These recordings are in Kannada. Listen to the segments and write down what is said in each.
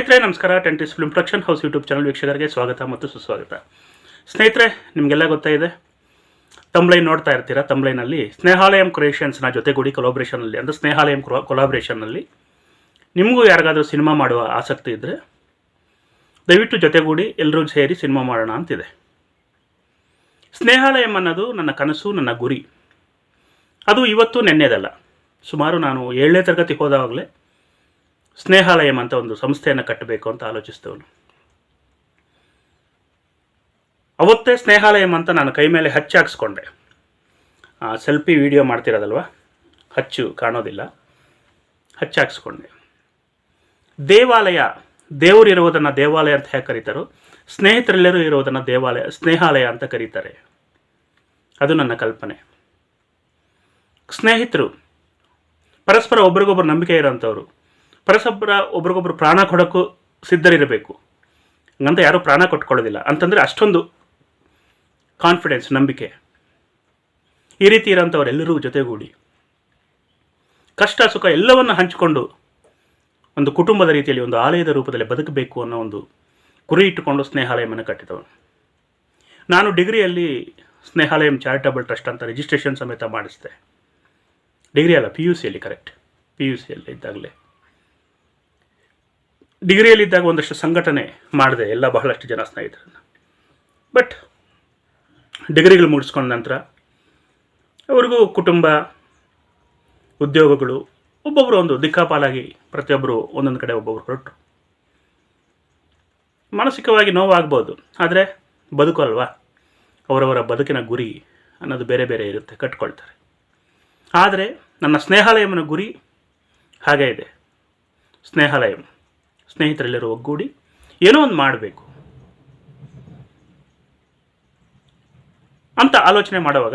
ಸ್ನೇಹಿತರೆ, ನಮಸ್ಕಾರ. ಟೆಂಟಿಸ್ film production house YouTube channel ವೀಕ್ಷಕರಿಗೆ ಸ್ವಾಗತ ಮತ್ತು ಸುಸ್ವಾಗತ. ಸ್ನೇಹಿತರೆ, ನಿಮಗೆಲ್ಲ ಇದೆ? ತಂಬ್ಲೈನ್ ನೋಡ್ತಾ ಇರ್ತೀರಾ? ತಂಬ್ಲೈನಲ್ಲಿ ಸ್ನೇಹಾಲಯಂ ಕ್ರಿಯೇಷನ್ಸ್ನ ಜೊತೆಗೂಡಿ ಕೊಲಾಬ್ರೇಷನಲ್ಲಿ ಅಂದರೆ ಸ್ನೇಹಾಲಯಂ ಕೊಲಾಬ್ರೇಷನ್ನಲ್ಲಿ ನಿಮಗೂ ಯಾರಿಗಾದರೂ ಸಿನಿಮಾ ಮಾಡುವ ಆಸಕ್ತಿ ಇದ್ದರೆ ದಯವಿಟ್ಟು ಜೊತೆಗೂಡಿ ಎಲ್ಲರೂ ಸೇರಿ ಸಿನಿಮಾ ಮಾಡೋಣ ಅಂತಿದೆ. ಸ್ನೇಹಾಲಯಂ ಅನ್ನೋದು ನನ್ನ ಕನಸು, ನನ್ನ ಗುರಿ. ಅದು ಇವತ್ತು ನೆನ್ನೆದಲ್ಲ. ಸುಮಾರು ನಾನು ಏಳನೇ ತರಗತಿ ಹೋದಾಗಲೇ ಸ್ನೇಹಾಲಯಂ ಅಂತ ಒಂದು ಸಂಸ್ಥೆಯನ್ನು ಕಟ್ಟಬೇಕು ಅಂತ ಆಲೋಚಿಸ್ತವನು ಅವತ್ತೇ ಸ್ನೇಹಾಲಯಂ ಅಂತ ನಾನು ಕೈ ಮೇಲೆ ಹಚ್ಚಿ ಹಾಕ್ಸ್ಕೊಂಡೆ. Selfie video ಮಾಡ್ತಿರೋದಲ್ವ? ಹಚ್ಚು, ಕಾಣೋದಿಲ್ಲ. ಹಚ್ಚಿ ಹಾಕ್ಸ್ಕೊಂಡೆ. ದೇವಾಲಯ ದೇವರಿರುವುದನ್ನು ದೇವಾಲಯ ಅಂತ ಹೇಗೆ ಕರೀತಾರೋ, ಸ್ನೇಹಿತರೆಲ್ಲರೂ ಇರುವುದನ್ನು ದೇವಾಲಯ, ಸ್ನೇಹಾಲಯ ಅಂತ ಕರೀತಾರೆ. ಅದು ನನ್ನ ಕಲ್ಪನೆ. ಸ್ನೇಹಿತರು, ಪರಸ್ಪರ ಒಬ್ರಿಗೊಬ್ಬರು ನಂಬಿಕೆ ಇರೋಂಥವ್ರು ಪರಸ್ಪರ ಒಬ್ರಿಗೊಬ್ರು ಪ್ರಾಣ ಕೊಡೋಕ್ಕೂ ಸಿದ್ಧರಿರಬೇಕು. ಹಂಗಂತ ಯಾರೂ ಪ್ರಾಣ ಕೊಟ್ಕೊಳ್ಳೋದಿಲ್ಲ. ಅಂತಂದರೆ ಅಷ್ಟೊಂದು ಕಾನ್ಫಿಡೆನ್ಸ್ ನಂಬಿಕೆ. ಈ ರೀತಿ ಇರೋಂಥವರೆಲ್ಲರೂ ಜೊತೆಗೂಡಿ. ಕಷ್ಟ, ಸುಖ ಎಲ್ಲವನ್ನು ಹಂಚಿಕೊಂಡು ಒಂದು ಕುಟುಂಬದ ರೀತಿಯಲ್ಲಿ ಒಂದು ಆಲಯದ ರೂಪದಲ್ಲಿ ಬದುಕಬೇಕು ಅನ್ನೋ ಒಂದು ಗುರಿ ಇಟ್ಟುಕೊಂಡು ಸ್ನೇಹಾಲಯವನ್ನು ಕಟ್ಟಿದವನು. ನಾನು ಡಿಗ್ರಿಯಲ್ಲಿ ಸ್ನೇಹಾಲಯಂ ಚಾರಿಟಬಲ್ ಟ್ರಸ್ಟ್ ಅಂತ ರಿಜಿಸ್ಟ್ರೇಷನ್ ಸಮೇತ ಮಾಡಿಸಿದೆ. ಡಿಗ್ರಿ ಅಲ್ಲ ಪಿ ಯು ಸಿಯಲ್ಲಿ ಕರೆಕ್ಟ್ ಪಿ ಯು ಸಿಯಲ್ಲಿ ಇದ್ದಾಗಲೇ. ಡಿಗ್ರಿಯಲ್ಲಿದ್ದಾಗ ಒಂದಷ್ಟು ಸಂಘಟನೆ ಮಾಡಿದೆ, ಎಲ್ಲ ಬಹಳಷ್ಟು ಜನ ಸ್ನೇಹಿತರನ್ನು. ಬಟ್ ಡಿಗ್ರಿಗಳು ಮುಗಿಸ್ಕೊಂಡ ನಂತರ ಅವ್ರಿಗೂ ಕುಟುಂಬ, ಉದ್ಯೋಗಗಳು ಒಬ್ಬೊಬ್ಬರು ಒಂದು ದಿಕ್ಕಾಪಾಲಾಗಿ ಪ್ರತಿಯೊಬ್ಬರು ಒಂದೊಂದು ಕಡೆ ಒಬ್ಬೊಬ್ಬರು ಹೊರಟರು. ಮಾನಸಿಕವಾಗಿ ನೋವಾಗ್ಬೋದು, ಆದರೆ ಬದುಕು ಅಲ್ವಾ? ಅವರವರ ಬದುಕಿನ ಗುರಿ ಅನ್ನೋದು ಬೇರೆ ಬೇರೆ ಇರುತ್ತೆ, ಕಟ್ಕೊಳ್ತಾರೆ. ಆದರೆ ನನ್ನ ಸ್ನೇಹಾಲಯಮನ ಗುರಿ ಹಾಗೇ ಇದೆ. ಸ್ನೇಹಾಲಯಂ. ಸ್ನೇಹಿತರೆಲ್ಲರೂ ಒಗ್ಗೂಡಿ ಏನೋ ಒಂದು ಮಾಡಬೇಕು. ಅಂತ ಆಲೋಚನೆ ಮಾಡುವಾಗ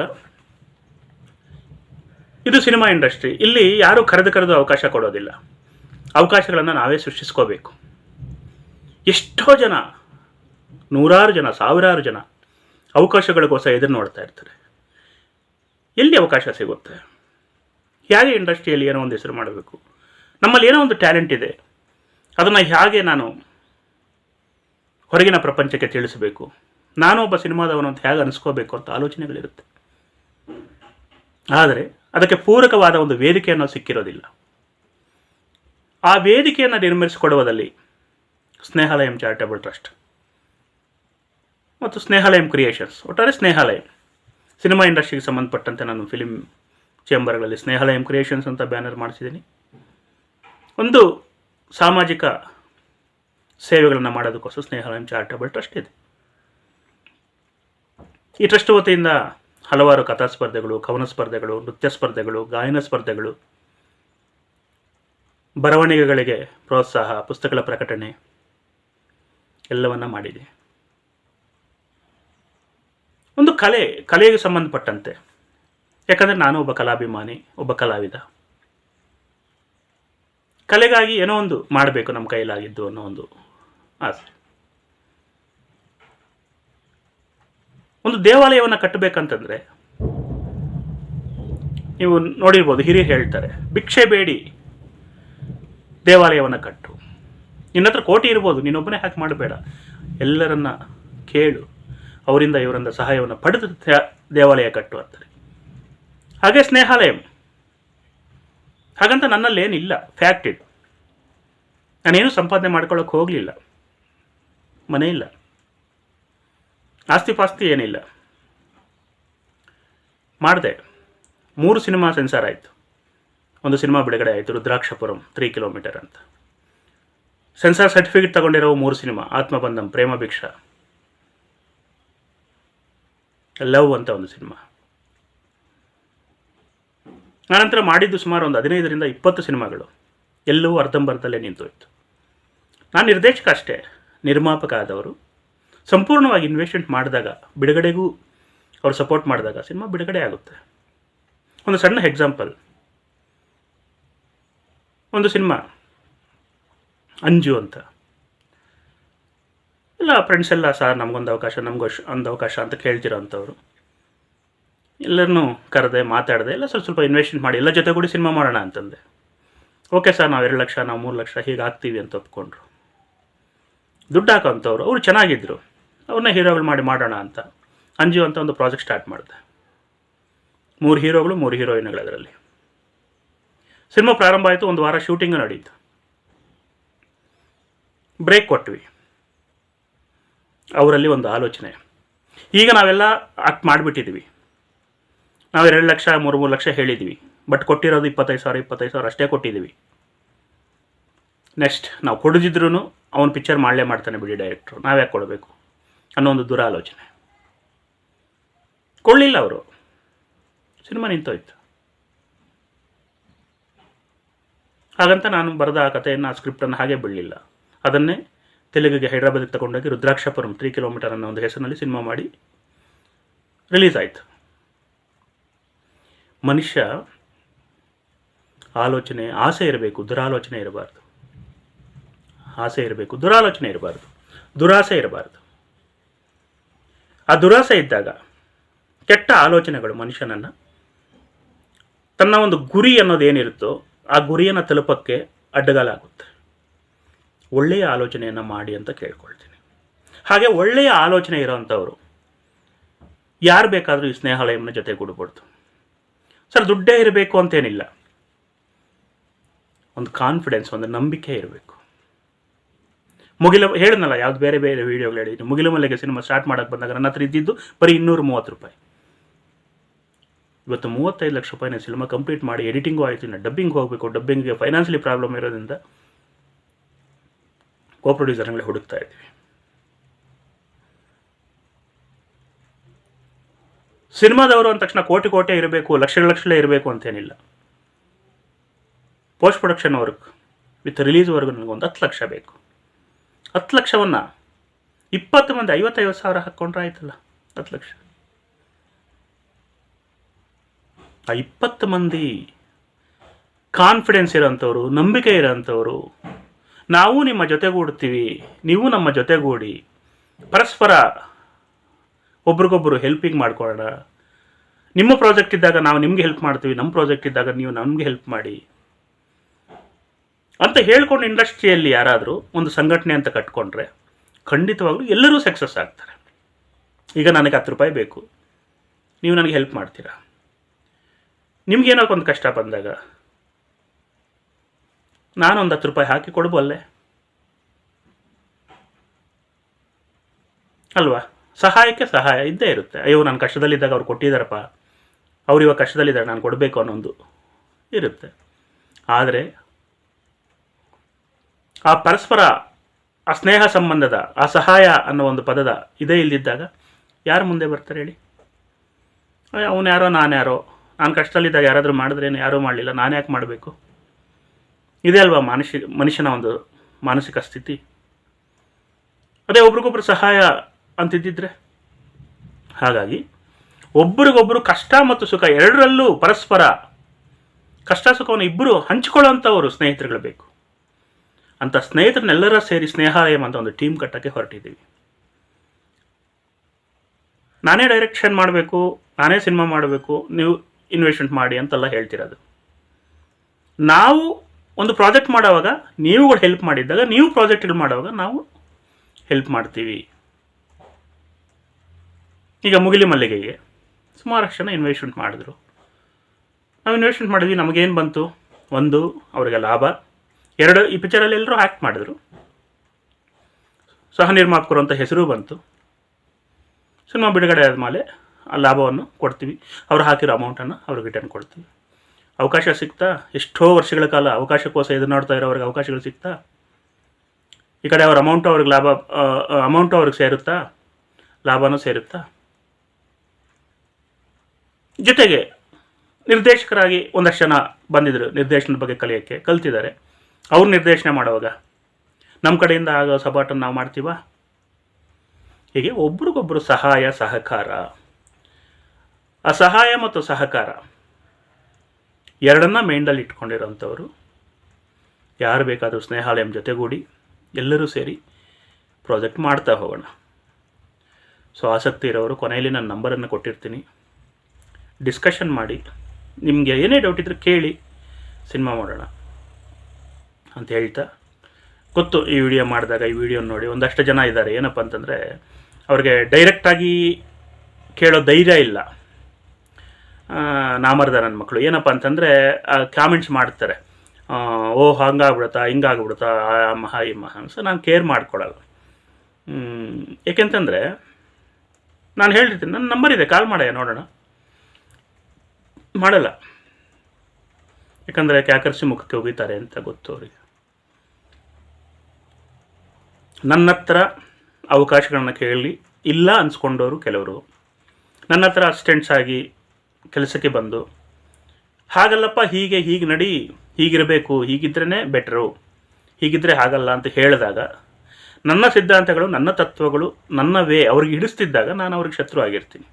ಇದು ಸಿನಿಮಾ ಇಂಡಸ್ಟ್ರಿ. ಇಲ್ಲಿ ಯಾರು ಕರೆದು ಕರೆದು ಅವಕಾಶ ಕೊಡೋದಿಲ್ಲ. ಅವಕಾಶಗಳನ್ನು ನಾವೇ ಸೃಷ್ಟಿಸ್ಕೋಬೇಕು. ಎಷ್ಟೋ ಜನ, ನೂರಾರು ಜನ, ಸಾವಿರಾರು ಜನ ಅವಕಾಶಗಳಿಗೋಸ್ಕರ ಎದುರು ನೋಡ್ತಾ ಇರ್ತಾರೆ. ಎಲ್ಲಿ ಅವಕಾಶ ಸಿಗುತ್ತೆ? ಹೇಗೆ ಇಂಡಸ್ಟ್ರಿಯಲ್ಲಿ ಏನೋ ಒಂದು ಹೆಸರು ಮಾಡಬೇಕು? ನಮ್ಮಲ್ಲಿ ಏನೋ ಒಂದು ಟ್ಯಾಲೆಂಟ್ ಇದೆ. ಅದನ್ನು ಹೇಗೆ ನಾನು ಹೊರಗಿನ ಪ್ರಪಂಚಕ್ಕೆ ತಿಳಿಸಬೇಕು? ನಾನು ಒಬ್ಬ ಸಿನಿಮಾದವನು ಅಂತ ಹೇಗೆ ಅನಿಸ್ಕೋಬೇಕು ಅಂತ ಆಲೋಚನೆಗಳಿರುತ್ತೆ. ಆದರೆ ಅದಕ್ಕೆ ಪೂರಕವಾದ ಒಂದು ವೇದಿಕೆಯನ್ನು ಸಿಕ್ಕಿರೋದಿಲ್ಲ. ಆ ವೇದಿಕೆಯನ್ನು ನಿರ್ಮಿಸಿಕೊಡುವುದಲ್ಲಿ ಸ್ನೇಹಾಲಯಂ ಚಾರಿಟಬಲ್ ಟ್ರಸ್ಟ್ ಮತ್ತು ಸ್ನೇಹಾಲಯಂ ಕ್ರಿಯೇಷನ್ಸ್, ಒಟ್ಟಾರೆ ಸ್ನೇಹಾಲಯಂ. ಸಿನಿಮಾ ಇಂಡಸ್ಟ್ರಿಗೆ ಸಂಬಂಧಪಟ್ಟಂತೆ ನಾನು ಫಿಲಿಮ್ ಚೇಂಬರ್ಗಳಲ್ಲಿ ಸ್ನೇಹಾಲಯಂ ಕ್ರಿಯೇಷನ್ಸ್ ಅಂತ ಬ್ಯಾನರ್ ಮಾಡಿಸಿದ್ದೀನಿ. ಒಂದು ಸಾಮಾಜಿಕ ಸೇವೆಗಳನ್ನು ಮಾಡೋದಕ್ಕೋಸ್ಕರ ಸ್ನೇಹಾಲಯಂ ಚಾರಿಟಬಲ್ ಟ್ರಸ್ಟ್ ಇದೆ. ಈ ಟ್ರಸ್ಟ್ ವತಿಯಿಂದ ಹಲವಾರು ಕಥಾ ಸ್ಪರ್ಧೆಗಳು, ಕವನ ಸ್ಪರ್ಧೆಗಳು, ನೃತ್ಯ ಸ್ಪರ್ಧೆಗಳು, ಗಾಯನ ಸ್ಪರ್ಧೆಗಳು, ಬರವಣಿಗೆಗಳಿಗೆ ಪ್ರೋತ್ಸಾಹ, ಪುಸ್ತಕಗಳ ಪ್ರಕಟಣೆ, ಎಲ್ಲವನ್ನ ಮಾಡಿದೆ. ಒಂದು ಕಲೆ, ಕಲೆಗೆ ಸಂಬಂಧಪಟ್ಟಂತೆ. ಯಾಕಂದರೆ ನಾನು ಒಬ್ಬ ಕಲಾಭಿಮಾನಿ, ಒಬ್ಬ ಕಲಾವಿದ. ಕಲೆಗಾಗಿ ಏನೋ ಒಂದು ಮಾಡಬೇಕು ನಮ್ಮ ಕೈಲಾಗಿದ್ದು ಅನ್ನೋ ಒಂದು ಆಸೆ. ಒಂದು ದೇವಾಲಯವನ್ನು ಕಟ್ಟಬೇಕಂತಂದರೆ ನೀವು ನೋಡಿರ್ಬೋದು, ಹಿರಿಯರು ಹೇಳ್ತಾರೆ, ಭಿಕ್ಷೆ ಬೇಡಿ, ದೇವಾಲಯವನ್ನು ಕಟ್ಟು. ನಿನ್ನ ಹತ್ರ ಕೋಟಿ ಇರ್ಬೋದು, ನೀನೊಬ್ಬನೇ ಹಾಕಿ ಮಾಡಬೇಡ. ಎಲ್ಲರನ್ನ ಕೇಳು, ಅವರಿಂದ ಇವರಿಂದ ಸಹಾಯವನ್ನು ಪಡೆದು ದೇವಾಲಯ ಕಟ್ಟು ಅಂತಾರೆ. ಹಾಗೆ ಸ್ನೇಹಾಲಯಂ. ಹಾಗಂತ ನನ್ನಲ್ಲಿ ಏನಿಲ್ಲ ಫ್ಯಾಕ್ಟ್ ಇದು ನಾನೇನು ಸಂಪಾದನೆ ಮಾಡ್ಕೊಳ್ಳೋಕೆ ಹೋಗಲಿಲ್ಲ. ಮನೆ ಇಲ್ಲ. ಆಸ್ತಿ ಪಾಸ್ತಿ ಏನಿಲ್ಲ. ಮಾಡಿದೆ. ಮೂರು ಸಿನಿಮಾ ಸೆನ್ಸಾರ್ ಆಯಿತು. ಒಂದು ಸಿನಿಮಾ ಬಿಡುಗಡೆ ಆಯಿತು, ರುದ್ರಾಕ್ಷಪುರಂ ತ್ರೀ ಕಿಲೋಮೀಟರ್ ಅಂತ. ಸೆನ್ಸಾರ್ ಸರ್ಟಿಫಿಕೇಟ್ ತಗೊಂಡಿರೋ ಮೂರು ಸಿನಿಮಾ, ಆತ್ಮಬಂಧಂ, ಪ್ರೇಮ ಭಿಕ್ಷ. ಲವ್ ಅಂತ ಒಂದು ಸಿನಿಮಾ. ಆನಂತರ ಮಾಡಿದ್ದು ಸುಮಾರು ಒಂದು ಹದಿನೈದರಿಂದ ಇಪ್ಪತ್ತು ಸಿನಿಮಾಗಳು. ಎಲ್ಲವೂ ಅರ್ಧಂಬರ್ಧಲ್ಲೇ ನಿಂತೋಯ್ತು. ನಾನು ನಿರ್ದೇಶಕ ಅಷ್ಟೇ, ನಿರ್ಮಾಪಕ ಆದವರು. ಸಂಪೂರ್ಣವಾಗಿ ಇನ್ವೆಸ್ಟ್ಮೆಂಟ್ ಮಾಡಿದಾಗ, ಬಿಡುಗಡೆಗೂ ಅವರು ಸಪೋರ್ಟ್ ಮಾಡಿದಾಗ ಸಿನಿಮಾ ಬಿಡುಗಡೆ ಆಗುತ್ತೆ. ಒಂದು ಸಣ್ಣ ಎಕ್ಸಾಂಪಲ್ ಒಂದು ಸಿನಿಮಾ, ಅಂಜು ಅಂತ. ಎಲ್ಲ ಫ್ರೆಂಡ್ಸ್ ಎಲ್ಲ, ಸರ್, ನಮಗೊಂದು ಅವಕಾಶ ನಮಗೂ ಒಂದು ಅವಕಾಶ ಅಂತ ಕೇಳ್ತಿರೋ ಅಂಥವ್ರು. ಎಲ್ಲರನ್ನೂ ಕರೆದೆ, ಮಾತಾಡಿದೆ, ಎಲ್ಲ ಸ್ವಲ್ಪ ಸ್ವಲ್ಪ ಇನ್ವೆಸ್ಟ್ಮೆಂಟ್ ಮಾಡಿ, ಎಲ್ಲ ಜೊತೆ ಕೂಡಿ ಸಿನಿಮಾ ಮಾಡೋಣ ಅಂತಂದೆ. ಓಕೆ ಸರ್ ನಾವು ಎರಡು ಲಕ್ಷ, ನಾವು ಮೂರು ಲಕ್ಷ, ಹೀಗೆ ಆಗ್ತೀವಿ ಅಂತ ಒಪ್ಕೊಂಡ್ರು. ದುಡ್ಡು ಹಾಕೋಂಥವ್ರು ಅವರು ಚೆನ್ನಾಗಿದ್ದರು ಅವ್ರನ್ನ ಹೀರೋಗಳು ಮಾಡಿ ಮಾಡೋಣ ಅಂತ. ಅಂಜು ಅಂತ ಒಂದು ಪ್ರಾಜೆಕ್ಟ್ ಸ್ಟಾರ್ಟ್ ಮಾಡಿದೆ. ಮೂರು ಹೀರೋಗಳು, ಮೂರು ಹೀರೋಯಿನ್ಗಳು ಅದರಲ್ಲಿ. ಸಿನಿಮಾ ಪ್ರಾರಂಭ ಆಯಿತು, ಒಂದು ವಾರ ಶೂಟಿಂಗು ನಡೀತು. ಬ್ರೇಕ್ ಕೊಟ್ವಿ. ಅವರಲ್ಲಿ ಒಂದು ಆಲೋಚನೆ. ಈಗ ನಾವೆಲ್ಲ ಆಕ್ಟ್ ಮಾಡಿಬಿಟ್ಟಿದ್ದೀವಿ ನಾವು ಎರಡು ಲಕ್ಷ, ಮೂರು ಮೂರು ಲಕ್ಷ ಹೇಳಿದ್ವಿ. ಬಟ್ ಕೊಟ್ಟಿರೋದು ಇಪ್ಪತ್ತೈದು ಸಾವಿರ ಇಪ್ಪತ್ತೈದು ಸಾವಿರ ಅಷ್ಟೇ ಕೊಟ್ಟಿದ್ದೀವಿ ನೆಕ್ಸ್ಟ್ ನಾವು ಕೊಡದಿದ್ರೂ ಅವನು ಪಿಕ್ಚರ್ ಮಾಡಲೇ ಮಾಡ್ತಾನೆ ಬಿಡಿ ಡೈರೆಕ್ಟ್ರು ನಾವ್ಯಾಕೆ ಕೊಡಬೇಕು? ಅನ್ನೋ ಒಂದು ದುರಾಲೋಚನೆ. ಕೊಡಲಿಲ್ಲ ಅವರು. ಸಿನಿಮಾ ನಿಂತೋಯ್ತು. ಹಾಗಂತ ನಾನು ಬರೆದ ಆ ಕಥೆಯನ್ನು, ಆ ಸ್ಕ್ರಿಪ್ಟನ್ನು ಹಾಗೆ ಬಿಡಲಿಲ್ಲ. ಅದನ್ನೇ ತೆಲುಗಿಗೆ ಹೈದರಾಬಾದಿಗೆ ತಗೊಂಡೋಗಿ ರುದ್ರಾಕ್ಷಪುರಂ ತ್ರೀ ಕಿಲೋಮೀಟರ್ ಅನ್ನೋ ಒಂದು ಹೆಸರಿನಲ್ಲಿ ಸಿನಿಮಾ ಮಾಡಿ ರಿಲೀಸ್ ಆಯಿತು. ಮನುಷ್ಯ ಆಲೋಚನೆ, ಆಸೆ ಇರಬೇಕು, ದುರಾಲೋಚನೆ ಇರಬಾರ್ದು. ಆಸೆ ಇರಬೇಕು, ದುರಾಲೋಚನೆ ಇರಬಾರ್ದು, ದುರಾಸೆ ಇರಬಾರ್ದು. ಆ ದುರಾಸೆ ಇದ್ದಾಗ ಕೆಟ್ಟ ಆಲೋಚನೆಗಳು ಮನುಷ್ಯನನ್ನು ತನ್ನ ಒಂದು ಗುರಿ ಅನ್ನೋದೇನಿರುತ್ತೋ ಆ ಗುರಿಯನ್ನು ತಲುಪಕ್ಕೆ ಅಡ್ಡಗಾಲಾಗುತ್ತೆ. ಒಳ್ಳೆಯ ಆಲೋಚನೆಯನ್ನು ಮಾಡಿ ಅಂತ ಕೇಳ್ಕೊಳ್ತೀನಿ. ಹಾಗೆ ಒಳ್ಳೆಯ ಆಲೋಚನೆ ಇರೋವಂಥವ್ರು ಯಾರು ಬೇಕಾದರೂ ಈ ಸ್ನೇಹಾಲಯಮ್ನ ಜೊತೆ ಕೂಡ್ಬೋದು. ಸರ್, ದುಡ್ಡೇ ಇರಬೇಕು ಅಂತೇನಿಲ್ಲ. ಒಂದು ಕಾನ್ಫಿಡೆನ್ಸ್ ಒಂದು ನಂಬಿಕೆ ಇರಬೇಕು. ಮುಗಿಲ, ಹೇಳಿದ್ನಲ್ಲ, ಯಾವ್ದು ಬೇರೆ ಬೇರೆ ವೀಡಿಯೋಗಳು ಹೇಳಿದ್ದೀನಿ ಮುಗಿಲ ಮಲ್ಲಿಗೆ ಸಿನಿಮಾ ಸ್ಟಾರ್ಟ್ ಮಾಡೋಕ್ಕೆ ಬಂದಾಗ ನನ್ನ ಹತ್ರ ಇದ್ದಿದ್ದು ಬರೀ ಇನ್ನೂರು ಮೂವತ್ತು ರೂಪಾಯಿ. ಇವತ್ತು ಮೂವತ್ತೈದು ಲಕ್ಷ ರೂಪಾಯಿನ ಸಿನಿಮಾ ಕಂಪ್ಲೀಟ್ ಮಾಡಿ ಎಡಿಟಿಂಗು ಆಯಿತು, ಇನ್ನು ಡಬ್ಬಿಂಗ್ ಹೋಗಬೇಕು. ಡಬ್ಬಿಂಗ್ಗೆ ಫೈನಾನ್ಷಿಯಲಿ ಪ್ರಾಬ್ಲಮ್ ಇರೋದ್ರಿಂದ ಕೋ ಪ್ರೊಡ್ಯೂಸರ್ಗಳೇ ಹುಡುಕ್ತಾ ಇದ್ದೀವಿ ಸಿನಿಮಾದವರು ಅಂದ ತಕ್ಷಣ ಕೋಟಿ ಕೋಟೆ ಇರಬೇಕು ಲಕ್ಷ ಲಕ್ಷಲೇ ಇರಬೇಕು ಅಂತೇನಿಲ್ಲ. ಪೋಸ್ಟ್ ಪ್ರೊಡಕ್ಷನ್ ವರ್ಕ್ ವಿತ್ ರಿಲೀಸ್ವರೆಗೂ ನನಗೆ ಒಂದು ಹತ್ತು ಲಕ್ಷ ಬೇಕು. ಹತ್ತು ಲಕ್ಷವನ್ನು ಇಪ್ಪತ್ತು ಮಂದಿ, ಐವತ್ತೈವತ್ತು ಸಾವಿರ ಹಾಕ್ಕೊಂಡ್ರೆ ಆಯ್ತಲ್ಲ, ಹತ್ತು ಲಕ್ಷ. ಆ ಇಪ್ಪತ್ತು ಮಂದಿ ಕಾನ್ಫಿಡೆನ್ಸ್ ಇರೋಂಥವ್ರು, ನಂಬಿಕೆ ಇರೋಂಥವ್ರು, ನಾವು ನಿಮ್ಮ ಜೊತೆಗೂಡ್ತೀವಿ, ನೀವು ನಮ್ಮ ಜೊತೆಗೂಡಿ, ಪರಸ್ಪರ ಒಬ್ರಿಗೊಬ್ಬರು ಹೆಲ್ಪಿಂಗ್ ಮಾಡ್ಕೊಳ್ಳೋಣ. ನಿಮ್ಮ ಪ್ರಾಜೆಕ್ಟ್ ಇದ್ದಾಗ ನಾವು ನಿಮ್ಗೆ ಹೆಲ್ಪ್ ಮಾಡ್ತೀವಿ ನಮ್ಮ ಪ್ರಾಜೆಕ್ಟ್ ಇದ್ದಾಗ ನೀವು ನಮಗೆ ಹೆಲ್ಪ್ ಮಾಡಿ. ಅಂತ ಹೇಳ್ಕೊಂಡು ಇಂಡಸ್ಟ್ರಿಯಲ್ಲಿ ಯಾರಾದರೂ ಒಂದು ಸಂಘಟನೆ ಅಂತ ಕಟ್ಕೊಂಡ್ರೆ, ಖಂಡಿತವಾಗ್ಲೂ ಎಲ್ಲರೂ ಸಕ್ಸಸ್ ಆಗ್ತಾರೆ. ಈಗ ನನಗೆ ಹತ್ತು ರೂಪಾಯಿ ಬೇಕು. ನೀವು ನನಗೆ ಹೆಲ್ಪ್ ಮಾಡ್ತೀರಾ? ನಿಮ್ಗೇನೋ ಒಂದು ಕಷ್ಟ ಬಂದಾಗ, ನಾನು ಒಂದು ಹತ್ತು ರೂಪಾಯಿ ಹಾಕಿ ಕೊಡ್ಬಲ್ಲೆ ಅಲ್ವಾ? ಸಹಾಯಕ್ಕೆ ಸಹಾಯ, ಇದ್ದೇ ಇರುತ್ತೆ. ಅಯ್ಯೋ, ನಾನು ಕಷ್ಟದಲ್ಲಿದ್ದಾಗ ಅವ್ರು ಕೊಟ್ಟಿದ್ದಾರಪ್ಪ ಅವ್ರು ಇವಾಗ ಕಷ್ಟದಲ್ಲಿದ್ದಾರೆ, ನಾನು ಕೊಡಬೇಕು ಅನ್ನೋದು ಇರುತ್ತೆ. ಆದರೆ, ಆ ಪರಸ್ಪರ, ಆ ಸ್ನೇಹ ಸಂಬಂಧದ, ಆ ಸಹಾಯ ಅನ್ನೋ ಒಂದು ಪದದ ಇದೇ ಇಲ್ಲದಿದ್ದಾಗ ಯಾರು ಮುಂದೆ ಬರ್ತಾರೆ ಹೇಳಿ? ಅವನು ಯಾರೋ, ನಾನು ಯಾರೋ? ನಾನು ಕಷ್ಟದಲ್ಲಿದ್ದಾಗ ಯಾರಾದರೂ ಮಾಡಿದ್ರೇನು ಯಾರೂ ಮಾಡಲಿಲ್ಲ, ನಾನು ಯಾಕೆ ಮಾಡಬೇಕು? ಇದೇ ಅಲ್ವಾ ಮನುಷ್ಯ ಮನುಷ್ಯನ ಒಂದು ಮಾನಸಿಕ ಸ್ಥಿತಿ? ಅದೇ ಒಬ್ರಿಗೊಬ್ರು ಸಹಾಯ ಅಂತಿದ್ದಿದ್ರೆ? ಹಾಗಾಗಿ ಒಬ್ಬರಿಗೊಬ್ಬರು ಕಷ್ಟ ಮತ್ತು ಸುಖ ಎರಡರಲ್ಲೂ ಪರಸ್ಪರ ಕಷ್ಟ ಸುಖವನ್ನು ಇಬ್ಬರು ಹಂಚಿಕೊಳ್ಳುವಂಥವರು ಸ್ನೇಹಿತರುಗಳು ಬೇಕು. ಅಂತ ಸ್ನೇಹಿತರನ್ನೆಲ್ಲರ ಸೇರಿ ಸ್ನೇಹಾಲಯಂ ಅಂತ ಒಂದು ಟೀಮ್ ಕಟ್ಟಕ್ಕೆ ಹೊರಟಿದ್ದೀವಿ. ನಾನೇ ಡೈರೆಕ್ಷನ್ ಮಾಡಬೇಕು, ನಾನೇ ಸಿನಿಮಾ ಮಾಡಬೇಕು, ನೀವು ಇನ್ವೆಸ್ಟ್ಮೆಂಟ್ ಮಾಡಿ ಅಂತೆಲ್ಲ ಹೇಳ್ತಿರೋದು. ನಾವು ಒಂದು ಪ್ರಾಜೆಕ್ಟ್ ಮಾಡುವಾಗ ನೀವುಗಳು ಹೆಲ್ಪ್ ಮಾಡಿದ್ದಾಗ, ನೀವು ಪ್ರಾಜೆಕ್ಟ್ಗಳು ಮಾಡುವಾಗ ನಾವು ಹೆಲ್ಪ್ ಮಾಡ್ತೀವಿ. ಈಗ ಮುಗಿಲಿ ಮಲ್ಲಿಗೆಗೆ. ಸುಮಾರಷ್ಟು ಜನ ಇನ್ವೆಸ್ಟ್ಮೆಂಟ್ ಮಾಡಿದ್ರು. ನಾವು ಇನ್ವೆಸ್ಟ್ಮೆಂಟ್ ಮಾಡಿದ್ವಿ, ನಮಗೇನು ಬಂತು? ಒಂದು, ಅವರಿಗೆ ಲಾಭ. ಎರಡು, ಈ ಪಿಕ್ಚರಲ್ಲಿ ಎಲ್ಲರೂ ಆ್ಯಕ್ಟ್ ಮಾಡಿದ್ರು. ಸಹ ನಿರ್ಮಾಪಕರು ಅಂತ ಹೆಸರು ಬಂತು. ಸಿನಿಮಾ ಬಿಡುಗಡೆ ಆದಮೇಲೆ ಆ ಲಾಭವನ್ನು ಕೊಡ್ತೀವಿ. ಅವ್ರು ಹಾಕಿರೋ ಅಮೌಂಟನ್ನು ಅವ್ರಿಗೆ ರಿಟರ್ನ್ ಕೊಡ್ತೀವಿ. ಅವಕಾಶ ಸಿಗ್ತಾ ಎಷ್ಟೋ ವರ್ಷಗಳ ಕಾಲ ಅವಕಾಶಕ್ಕೋಸ್ಕರ ಇದು ನೋಡ್ತಾ ಅವ್ರಿಗೆ ಅವಕಾಶಗಳು ಸಿಗ್ತಾ ಈ ಕಡೆ ಅವ್ರ ಅಮೌಂಟು ಅವ್ರಿಗೆ ಲಾಭ ಅಮೌಂಟು ಅವ್ರಿಗೆ ಸೇರುತ್ತಾ? ಲಾಭನೂ ಸೇರುತ್ತಾ? ಜೊತೆಗೆ ನಿರ್ದೇಶಕರಾಗಿ ಒಂದಷ್ಟು ಜನ ಬಂದಿದ್ದರು ನಿರ್ದೇಶನದ ಬಗ್ಗೆ ಕಲಿಯೋಕ್ಕೆ, ಕಲ್ತಿದ್ದಾರೆ. ಅವ್ರು ನಿರ್ದೇಶನ ಮಾಡುವಾಗ ನಮ್ಮ ಕಡೆಯಿಂದ ಆಗೋ ಸಪಾಟನ್ನು ನಾವು ಮಾಡ್ತೀವ? ಹೀಗೆ ಒಬ್ರಿಗೊಬ್ಬರು ಸಹಾಯ, ಸಹಕಾರ. ಆ ಸಹಾಯ ಮತ್ತು ಸಹಕಾರ ಎರಡನ್ನ ಮೈಂಡಲ್ಲಿ ಇಟ್ಕೊಂಡಿರೋಂಥವ್ರು. ಯಾರು ಬೇಕಾದರೂ ಸ್ನೇಹಾಲಯಂ ಜೊತೆಗೂಡಿ ಎಲ್ಲರೂ ಸೇರಿ ಪ್ರಾಜೆಕ್ಟ್ ಮಾಡ್ತಾ ಹೋಗೋಣ. ಸೊ, ಆಸಕ್ತಿ ಇರೋರು, ಕೊನೆಯಲ್ಲಿ ನನ್ನ ನಂಬರನ್ನು ಕೊಟ್ಟಿರ್ತೀನಿ. ಡಿಸ್ಕಷನ್ ಮಾಡಿ ನಿಮಗೆ ಏನೇ ಡೌಟ್ ಇದ್ದರೆ ಕೇಳಿ ಸಿನಿಮಾ ಮಾಡೋಣ ಅಂತ ಹೇಳ್ತಾ ಗೊತ್ತು ಈ ವಿಡಿಯೋ ಮಾಡಿದಾಗ ಈ ವಿಡಿಯೋ ನೋಡಿ ಒಂದಷ್ಟು ಜನ ಇದ್ದಾರೆ. ಏನಪ್ಪ ಅಂತಂದರೆ ಅವ್ರಿಗೆ ಡೈರೆಕ್ಟಾಗಿ ಕೇಳೋ ಧೈರ್ಯ ಇಲ್ಲ. ನಾಮರ್ದ ನನ್ನ ಮಕ್ಕಳು ಏನಪ್ಪ ಅಂತಂದರೆ ಕಾಮೆಂಟ್ಸ್ ಮಾಡ್ತಾರೆ. ಓ ಹಂಗಾಗ್ಬಿಡುತ್ತಾ ಹಿಂಗಾಗ್ಬಿಡುತ್ತಾ ಮಹಾ ಈ ಮಹಾ ಸೊ ನಾನು ಕೇರ್ ಮಾಡ್ಕೊಳಲ್ಲ. ಹ್ಮ್, ಏಕೆಂತಂದರೆ ನಾನು ಹೇಳಿರ್ತೀನಿ ನನ್ನ ನಂಬರ್ ಇದೆ ಕಾಲ್ ಮಾಡಯ್ಯ ನೋಡೋಣ. ಮಾಡಲ್ಲ. ಯಾಕಂದರೆ ಕ್ಯಾಕರ್ಸಿ ಮುಖಕ್ಕೆ ಹೋಗಿತಾರೆ ಅಂತ ಗೊತ್ತು ಅವರಿಗೆ. ನನ್ನ ಹತ್ರ ಅವಕಾಶಗಳನ್ನು ಕೇಳಿ ಇಲ್ಲ ಅನ್ಸ್ಕೊಂಡವರು ಕೆಲವರು. ನನ್ನ ಹತ್ರ ಅಸಿಸ್ಟೆಂಟ್ಸ್ ಆಗಿ ಕೆಲಸಕ್ಕೆ ಬಂದು, ಹಾಗಲ್ಲಪ್ಪ, ಹೀಗೆ ಹೀಗೆ ನಡಿ, ಹೀಗಿರಬೇಕು ಹೀಗಿದ್ರೇ ಬೆಟ್ರು ಹೀಗಿದ್ರೆ ಹಾಗಲ್ಲ ಅಂತ ಹೇಳಿದಾಗ, ನನ್ನ ಸಿದ್ಧಾಂತಗಳು, ನನ್ನ ತತ್ವಗಳು, ನನ್ನ ವೇ ಅವ್ರಿಗೆ ಹಿಡಿಸ್ತಿದ್ದಾಗ ನಾನು ಅವ್ರಿಗೆ ಶತ್ರು ಆಗಿರ್ತೀನಿ.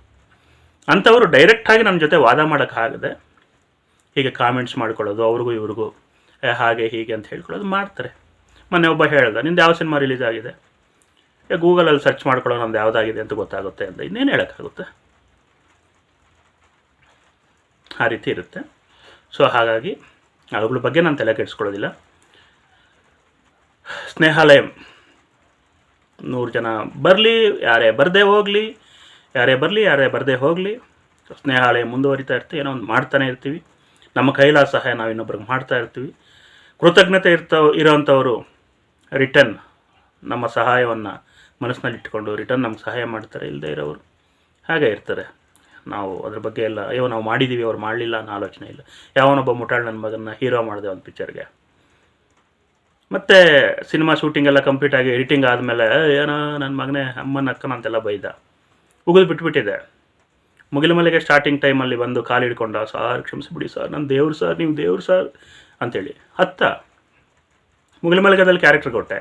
ಅಂಥವರು ಡೈರೆಕ್ಟಾಗಿ ನಮ್ಮ ಜೊತೆ ವಾದ ಮಾಡೋಕ್ಕಾಗದೆ ಹೀಗೆ ಕಾಮೆಂಟ್ಸ್ ಮಾಡ್ಕೊಳ್ಳೋದು, ಅವ್ರಿಗೂ ಇವ್ರಿಗೂ ಹಾಗೆ ಹೀಗೆ ಅಂತ ಹೇಳ್ಕೊಳ್ಳೋದು ಮಾಡ್ತಾರೆ. ಮೊನ್ನೆ ಒಬ್ಬ ಹೇಳ್ದೆ, ನಿಂದು ಯಾವ ಸಿನಿಮಾ ರಿಲೀಸ್ ಆಗಿದೆ? ಗೂಗಲಲ್ಲಿ ಸರ್ಚ್ ಮಾಡ್ಕೊಳ್ಳೋ ನಮ್ದು ಯಾವುದಾಗಿದೆ ಅಂತ ಗೊತ್ತಾಗುತ್ತೆ ಅಂತ. ಇನ್ನೇನು ಹೇಳೋಕ್ಕಾಗುತ್ತೆ? ಆ ರೀತಿ ಇರುತ್ತೆ. ಸೊ ಹಾಗಾಗಿ ಅವುಗಳ ಬಗ್ಗೆ ನಾನು ತಲೆ ಕೆಡಿಸ್ಕೊಳ್ಳೋದಿಲ್ಲ. ಸ್ನೇಹಾಲಯಂ. ನೂರು ಜನ ಬರಲಿ, ಯಾರೇ ಬರದೇ ಹೋಗಲಿ ಯಾರೇ ಬರಲಿ, ಯಾರೇ ಬರದೇ ಹೋಗಲಿ ಸ್ನೇಹಾಲಯ ಮುಂದುವರಿತಾ ಇರ್ತೀವಿ ಏನೋ ಒಂದು ಮಾಡ್ತಾನೆ ಇರ್ತೀವಿ. ನಮ್ಮ ಕೈಲಾದ ಸಹಾಯ ನಾವು ಇನ್ನೊಬ್ರಿಗೆ ಮಾಡ್ತಾ ಇರ್ತೀವಿ. ಕೃತಜ್ಞತೆ ಇರ್ತಾವ ಇರೋವಂಥವರು ರಿಟರ್ನ್ ನಮ್ಮ ಸಹಾಯವನ್ನು ಮನಸ್ಸಿನಲ್ಲಿ ಇಟ್ಕೊಂಡು ರಿಟರ್ನ್ ನಮ್ಗೆ ಸಹಾಯ ಮಾಡ್ತಾರೆ ಇಲ್ಲದೆ ಇರೋರು ಹಾಗೆ ಇರ್ತಾರೆ. ನಾವು ಅದ್ರ ಬಗ್ಗೆ ಎಲ್ಲ, ಅಯ್ಯೋ, ನಾವು ಮಾಡಿದ್ದೀವಿ ಅವ್ರು ಮಾಡಲಿಲ್ಲ ಅನ್ನೋ ಆಲೋಚನೆ ಇಲ್ಲ. ಯಾವನೊಬ್ಬ ಮುಟಾಳ್ ನನ್ನ ಮಗನ ಹೀರೋ ಮಾಡಿದೆ ಒಂದು ಪಿಕ್ಚರ್ಗೆ ಮತ್ತು ಸಿನಿಮಾ ಶೂಟಿಂಗ್ ಎಲ್ಲ ಕಂಪ್ಲೀಟ್ ಆಗಿ ಎಡಿಟಿಂಗ್ ಆದಮೇಲೆ ಏನೋ ನನ್ನ ಮಗನೇ ಅಮ್ಮನ ಅಕ್ಕನ ಅಂತೆಲ್ಲ ಬೈದ. ಉಗಿದು ಬಿಟ್ಬಿಟ್ಟಿದೆ. ಮುಗಿಲ ಮಲೆಗೆ ಸ್ಟಾರ್ಟಿಂಗ್ ಟೈಮಲ್ಲಿ ಬಂದು ಕಾಲು ಹಿಡ್ಕೊಂಡ, ಸಾರ್ ಕ್ಷಮಿಸಿಬಿಡಿ ಸರ್ ನನ್ನ ದೇವ್ರು ಸರ್, ನೀವು ದೇವ್ರು ಸರ್ ಅಂತೇಳಿ. ಹತ್ತ, ಮುಗಿಲ ಮಲೆಗದಲ್ಲಿ ಕ್ಯಾರೆಕ್ಟರ್ ಕೊಟ್ಟೆ.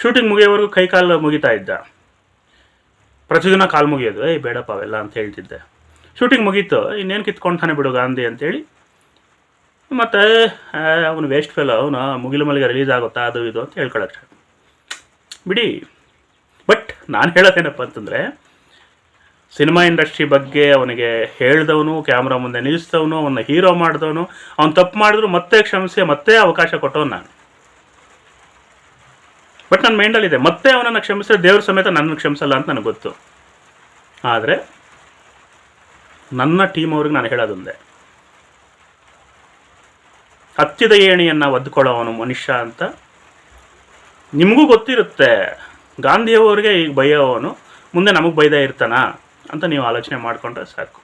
ಶೂಟಿಂಗ್ ಮುಗಿಯೋವರೆಗೂ ಕೈ ಕಾಲು ಮುಗಿತಾ ಇದ್ದ. ಪ್ರತಿದಿನ ಕಾಲು ಮುಗಿಯೋದು, ಏಯ್, ಬೇಡಪ್ಪ, ಅವೆಲ್ಲ ಅಂತ ಹೇಳ್ತಿದ್ದೆ. ಶೂಟಿಂಗ್ ಮುಗೀತು, ಇನ್ನೇನು ಕಿತ್ಕೊಂಡ್ತಾನೆ ಬಿಡು ಗಾಂಧಿ ಅಂತೇಳಿ. ಮತ್ತು ಅವನು ವೇಸ್ಟ್ ಫೆಲ್ ಅವನು, ಮುಗಿಲು ಮಲ್ಲಿಗೆ ರಿಲೀಸ್ ಆಗುತ್ತಾ, ಅದು ಇದು ಅಂತ ಹೇಳ್ಕೊಳಕ್ಕೆ. ಬಿಡಿ. ಬಟ್ ನಾನು ಹೇಳೋದೇನಪ್ಪ ಅಂತಂದರೆ ಸಿನಿಮಾ ಇಂಡಸ್ಟ್ರಿ ಬಗ್ಗೆ ಅವನಿಗೆ ಹೇಳಿದವನು, ಕ್ಯಾಮ್ರಾ ಮುಂದೆ ನಿಲ್ಲಿಸಿದವನು ಅವನ ಹೀರೋ ಮಾಡಿದವನು, ಅವ್ನು ತಪ್ಪು ಮಾಡಿದ್ರು ಮತ್ತೆ ಕ್ಷಮಿಸಿ, ಮತ್ತೆ ಅವಕಾಶ ಕೊಟ್ಟವನು ನಾನು. ಬಟ್ ನನ್ನ ಮೈಂಡಲ್ಲಿದೆ ಮತ್ತೆ ಅವನನ್ನು ಕ್ಷಮಿಸಿದ್ರೆ ದೇವ್ರ ಸಮೇತ ನನ್ನನ್ನು ಕ್ಷಮಿಸಲ್ಲ ಅಂತ ನನಗೆ ಗೊತ್ತು. ಆದರೆ, ನನ್ನ ಟೀಮ್ ಅವ್ರಿಗೆ ನಾನು ಹೇಳೋದೊಂದೆ. ಹತ್ತಿದ ಏಣಿಯನ್ನು ಒದ್ಕೊಳ್ಳೋವನು ಮನುಷ್ಯ ಅಂತ ನಿಮಗೂ ಗೊತ್ತಿರುತ್ತೆ. ಗಾಂಧಿಯವರಿಗೆ ಈಗ ಬೈಯೋವನು ಮುಂದೆ ನಮಗೆ ಬೈದೇ ಇರ್ತಾನ? ಅಂತ ನೀವು ಆಲೋಚನೆ ಮಾಡಿಕೊಂಡ್ರೆ ಸಾಕು.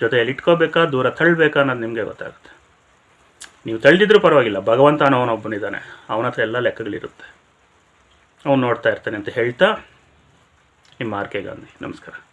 ಜೊತೆಯಲ್ಲಿ ಇಟ್ಕೋಬೇಕಾ, ದೂರ ತಳ್ಳಬೇಕಾ ಅನ್ನೋದು ನಿಮಗೆ ಗೊತ್ತಾಗುತ್ತೆ. ನೀವು ತಳ್ಳಿದ್ರೂ ಪರವಾಗಿಲ್ಲ, ಭಗವಂತ ಅನ್ನೋನೊಬ್ಬನಿದ್ದಾನೆ ಅವನ ಹತ್ರ ಎಲ್ಲ ಲೆಕ್ಕಗಳಿರುತ್ತೆ. ಅವನು ನೋಡ್ತಾ ಇರ್ತಾನೆ ಅಂತ ಹೇಳ್ತಾ, ನಿಮ್ಮ ಆರ್ ಕೆ ಗಾಂಧಿ. ನಮಸ್ಕಾರ.